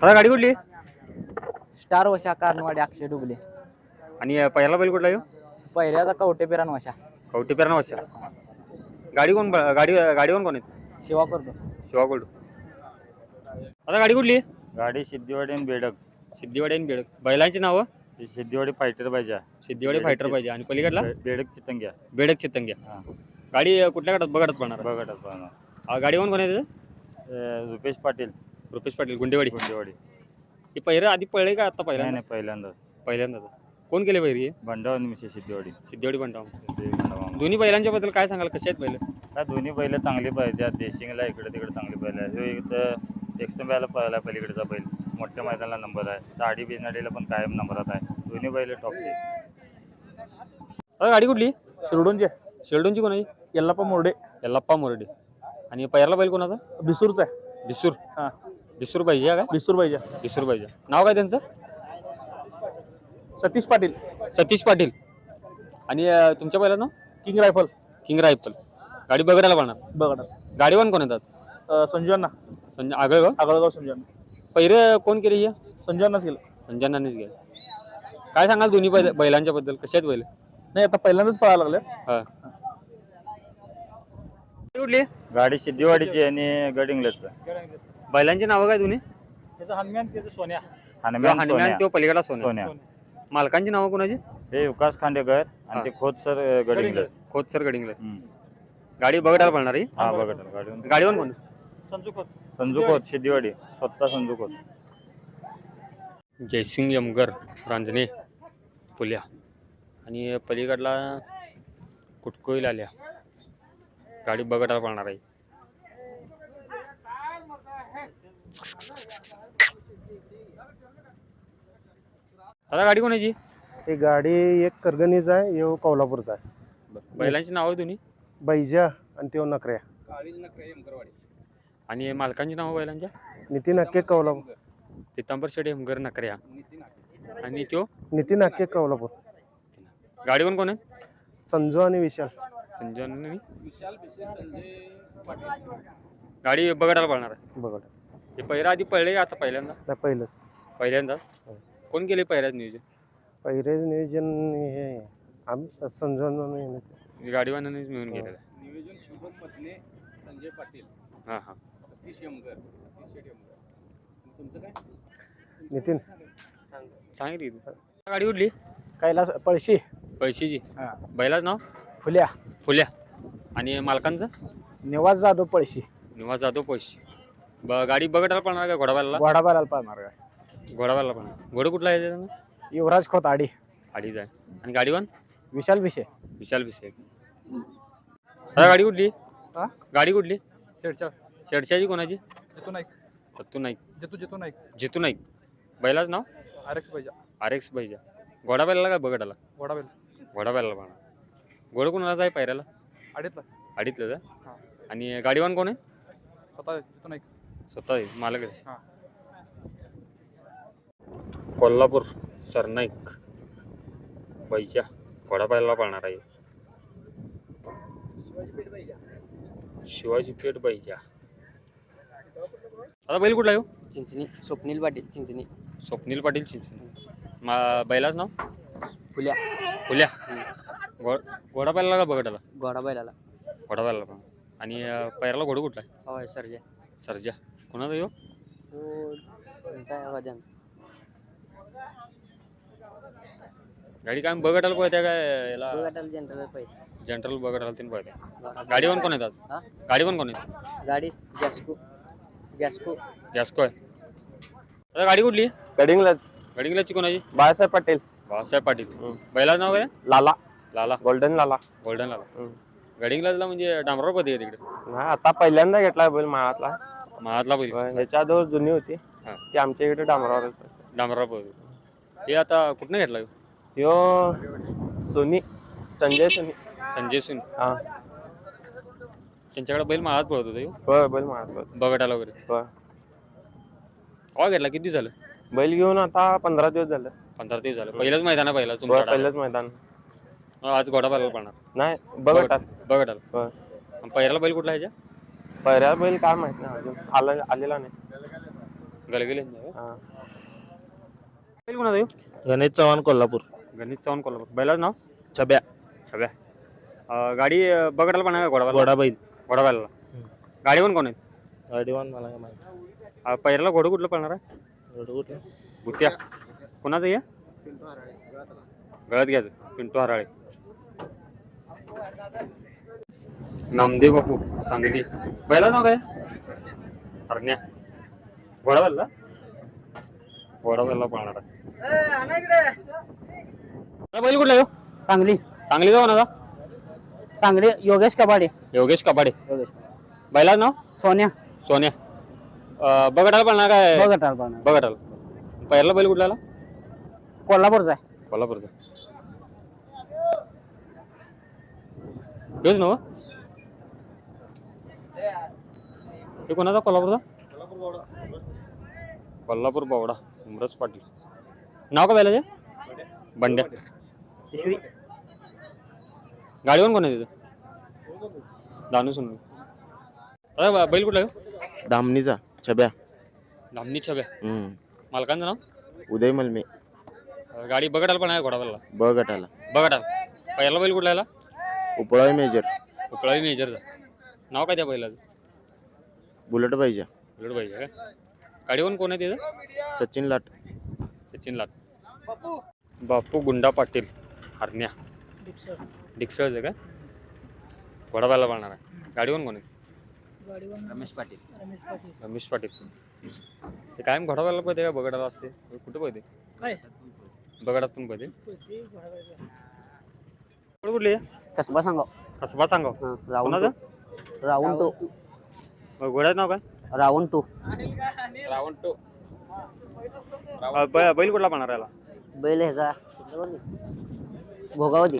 दादा गाडी कुठली? स्टार वशा कार्नवाडी अक्षय डुबले. आणि अं, पहिला बैल कुठला येऊ पहिल्याचा कवटे पेरान वशा. कवटी पेरणा वर्षा गाडी कोण ब- गाडी गाडी कोण कोण आहेत शिवा करतो. शिवा गोल्ड आता गाडी कुठली? गाडी सिद्धिवाडी आणि बेडक. सिद्धिवाडी आणि बेडक. बैलांची नावं? ही सिद्धिवाडी फायटर पाहिजे. सिद्धिवाडी बेडकची. फायटर पाहिजे. आणि पलीकडला? बे- बेडक चितंग्या. बेडक चित्तंग्या हा. गाडी अं, कुठल्या गटात बघत पडणार बघा पण अं, गाडी कोण कोण आहे त्याचं? रुपेश पाटील. रुपेश पाटील गुंडेवाडी. गुंडेवाडी. ही पहिरं आधी पळले का आता नाही पहिल्यांदा? नाही पहिल्यांदा पहिल्यांदाच. कोण केले पहिरी भंडावर निमिषे सिद्धिवाडी सिद्धेवाडी भंडावर. दोन्ही बैलांच्या बद्दल काय सांगाल? कसे आहेत बैल? काय दोन्ही बैल चांगली पाहिजे. देशिंगला इकडे तिकडे चांगली बैल आहे ह्यो इथं एक्संब्याला पळाला पलीकडचा बैल. मोठ्या मैदानाला नंबर आहे. दाढी बिनाडीला पण कायम नंबरात आहे. दोन्ही बैल टॉपचे. आता गाडी कुठली? शिरडूनचे. शेल्डोनची कोणाची? यल्लाप्पा मोरडे. यल्लाप्पा मोरडे. आणि पहिला बैल कोणाचा? बिसूरचा आहे. बिसूर. हा. बिसूर पाहिजे काय बिसूर पाहिजे बिसूर पाहिजे नाव काय त्यांचं? सतीश पाटील. सतीश पाटील. आणि अं, तुमच्या पहिलं नाव? King rifle. King rifle. गाडी बघायला पाहणार. बघा गाडीवान कोण येतात? संजू अण्णा. संजय आगळगाव? आगळगाव संजू अण्णा. पहिरे कोण केली ही? संजू अण्णाच गेलं संजनानेच गेले काय सांगाल दोन्ही बैल बैलांच्या बद्दल कसे आहेत बैल? नाही आता पहिल्यांदाच पळायला लागले हा. कुठली? गाडी सिद्धिवाडीची आणि गडिंग्लजचं बैलांची नावं काय दोन्ही त्याचं हनुमान त्याचं सोन्या. हनुमान हनुमान सोन्या. तो पलीकडला सोन्या. सोन्या. मालकांची नावं कोणाची? हे विकास खांडेकर आणि ते खोत सर गडिंग्लज खोत सर गडिंगला. हम्म. गाडी बघायला पडणार ही? हा बघा गाडी गाडीवर कोण? संजू खोत. संजू खोत सिद्धिवाडी स्वतः संजू खोत. जयसिंग यमगर रांजणे पुल्या. आणि पलीकडला कुटकोईल आल्या गाडी बघटाला पडणार आहे. आता गाडी कोणाची? ही गाडी एक करगणीचा आहे यो कोल्हापूरचा आहे. बैलांची नावं आहे दोन्ही? बैजा आणि त्यो नकऱ्या. आणि मालकांची नावं बैलांच्या? नितीन अक्के कोल्हापूर. पितांबर शेडे हेमगर नकऱ्या. आणि त्यो? नितीन अक्के कोल्हापूर. गाडीवर कोण आहे? संजू आणि विशाल. संजय आणि गाडी बघटाला पडणार आहे. बघा. हे पहिला आधी पळले का आता पहिल्यांदा? नाही पहिलंच. पहिल्यांदा? कोण केले पहिल्याच नियोजन? पहिलेच नियोजन हे आम्ही स- संजू आणि हे- गाडीवानानेच मिळून गेलेलं आहे. नियोजन शुभम पत्ने संजय पाटील हां हां. सतीश यमगर सतीश यमगर. तुमचं काय? नितीन. सांगितली तू. गाडी उडली? कैलास पळशी. पैशीची हा. बैलाच नाव? फुल्या. फुल्या. आणि मालकांचं? निवास जाधव पळशी. निवास जाधव पैशी ब गाडी बघटाला पडणार का घोडाबाला घोडाबाला पाळणार काय घोडाबाला पडणार घोडं कुठला आहे त्याचं? युवराज खोत आडी. अडीच आहे. आणि गाडीवान विशाल विषय विशाल भिसे. आता गाडी कुठली? हा? गाडी कुठली? शेडच्या शेडशाची कोणाची? जितू नाईक. दत्तू नाईक. जितू जितू नाईक. जितू नाईक. बैलाच नाव? आर एक्स पाहिजे आर एक्स पाहिजे घोडा बैलाला का बघटाला वडावेल घोडा बैलाला पाहणार. घोडं कोणाला आहे पायऱ्याला? आडीतला. अडीतलं हा. का आणि गाडीवान कोण आहे? स्वतः जितू नाईक. स्वतः आहे, मालक आहे. हा. कोल्हापूर सरनाईक. बैच्या घोडा पाहायला पाळणार आहे. शिवाजी पेठ बैजा. आता बैल कुठला येऊ चिंचणी स्वप्नील पाटील चिंचणी. स्वप्नील पाटील चिंचणी. मा बैलाच नाव? फुल्या. फुल्या. घो घोडा पाहिला का बघटाला? घोडा बैलाला घोडा पाहिला पण आणि अं, पैराला घोडं कुठला आहे? होय सरजे. सरजा. कोणाचा हो आहे गाडी काय बघटाला पळत्या काय याला? जनरल पाहिजे जनरल बघटाला तीन पळत्या गाडीवर कोण येतात हा? गाडीवर कोण येतात गाडी गॅस्को. गॅस्को. गॅस्को आहे. आता गाडी कुठली? गडिंगलाच गडिंगलाची कोणाची? बाळासाहेब पाटील. बाळासाहेब पाटील. बैलाचं नाव काय? लाला. लाला. गोल्डन लाला. गोल्डन लाला. गडिंगलाजला म्हणजे डांबरावर पदी आहे तिकडे? नाही आता पहिल्यांदा घेतला बैल माळातला. महातला पदी ह्याच्या आधीवर जुनी होती. हा. ती आमच्या इकडे डांबरावर डांबरावर पदी हे आता कुठनं घेतला ह्यो? यो सोनी संजय सोनी. संजय सुन. हा. त्यांच्याकडे बैल महात पळत होता. ह्यो. होय बैल माळात बघटाला वगैरे. होय. केव्हा घेतला? किती झालं? बैल घेऊन आता पंधरा दिवस झालं. पंधरा दिवस झालं. पहिलंच मैदान आहे पहिला होय, तुमच्या पहिलंच मैदान. आज घोडा पाहिला पडणार नाही होय. आणि पहिला बैल कुठला ह्याच्या? पहिल्या बैल काय माहीत नाही अजून. आला आलेला नाही. गलगले हा. बैल कोणाचा ह्यो? गणेश चव्हाण कोल्हापूर. गणेश चव्हाण कोल्हापूर. बैलाचं नाव? छब्या. छब्या. अं, गाडी अं, बगडाला पण आहे घोडावाला घोडा बैल घोडावाला गाडी पण कोण आहेत गाडीवान मला काय माहिती अं, पहिल्याला घोडं कुठलं पळणार आहे? एवढं कुठलं? भुत्या. कोणाचं ये गळ्यात घ्यायचं. पिंटू हराळे. नामदेव बापू सांगली. बैला नाव काय? हरण्या घोडावाला घोडावाला पळणार. आहे हा, बैल कुठला ह्यो? सांगली. सांगली जाऊ ना सांगली योगेश कबाडे. योगेश कबाडे. योगेश बैलाचं नाव? सोन्या. सोन्या. अं, बगडाला पळणार काय? बघत आला बगडाला पहिला बैल कुठला आला? कोल्हापूरचा आहे. कोल्हापूरचा. हेच नव हे कोणाचा? कोल्हापूरचा? कोल्हापूर बावडा उमरस पाटील. नाव का बैलाचे बंड्या. पिशवी गाडीवर कोण आहे तिथं? दानू सुन अरे बा- बैल कुठला आहे धामणीचा छब्या. धामणी छब्या. हम्म. मालकांचं नाव? उदय मलमे. अं, गाडी बगडाला पण आहे घोडावाला ब गटाला. बगडाला. पहिला बैल कुठला उपळावी मेजर. उकळावी मेजरचा. नाव काय त्या बैलाचं? बुलेट पाहिजे. उलट पाहिजे का? गाडीवर कोण आहे तिथं? सचिन लाट. सचिन लाट. बापू. गुंडा पाटील हरण्या. डिक्सळचं का? घोडाबायला पाळणार आहे. गाडीवर कोण आहे? रमेश पाटील. रमेश पाटील. ते कायम घोडाबायला पाहिजे का? बगडाला असते. कुठं पाहिजे बगडात पण पाहिजे कुठं कुठली? आहे? कसबा सांगा कसबा सांगा कोणाचं? राऊंड घोड्याचं नाव काय? राऊंड टू रावण टू बैल कुठला पाळणार याला? बैल ह्याचा भोगावती.